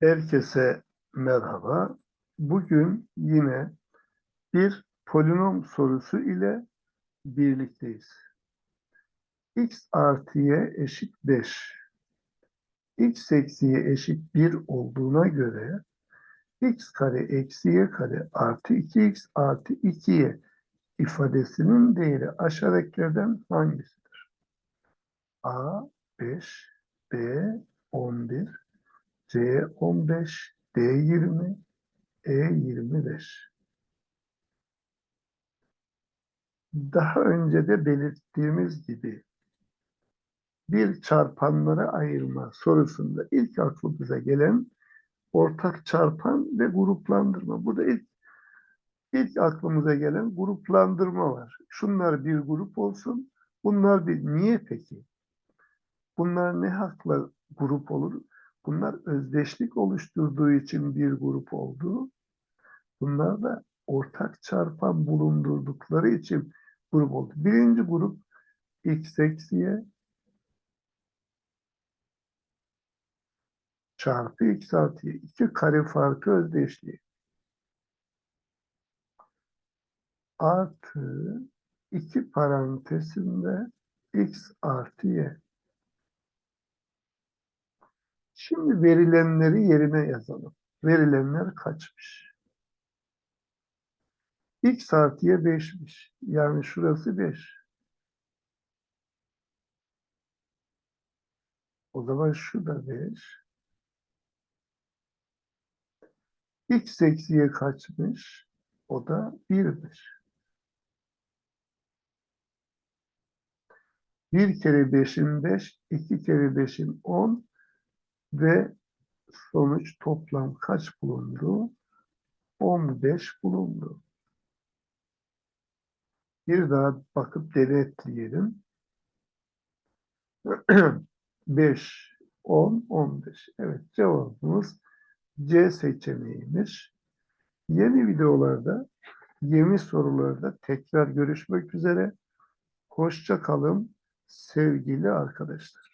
Herkese merhaba. Bugün yine bir polinom sorusu ile birlikteyiz. x artı y eşit 5. x eksi y eşit 1 olduğuna göre x kare eksi y kare artı 2x artı 2y ifadesinin değeri aşağıdakilerden hangisidir? a 5, b 11, C 15, D 20, E 25. Daha önce de belirttiğimiz gibi bir çarpanlara ayırma sorusunda ilk aklımıza gelen ortak çarpan ve gruplandırma. Burada ilk ilk aklımıza gelen gruplandırma var. Şunlar bir grup olsun. Bunlar bir niye peki? Bunlar ne hakla grup olur? Bunlar özdeşlik oluşturduğu için bir grup oldu. Bunlar da ortak çarpan bulundurdukları için grup oldu. Birinci grup x eksi y çarpı x artı y. İki kare farkı özdeşliği. Artı iki parantezinde x artı y. Şimdi verilenleri yerine yazalım. Verilenler kaçmış? x artı y 5'miş. Yani şurası 5. O zaman şu da 5. x eksi y kaçmış? O da 1'miş. 1 kere 5'in 5, 2 kere 5'in 10 ve sonuç toplam kaç bulundu? 15 bulundu. Bir daha bakıp denetleyelim. 5, 10, 15. Evet cevabımız C seçeneğiymiş. Yeni videolarda, yeni sorularda tekrar görüşmek üzere. Hoşça kalın sevgili arkadaşlar.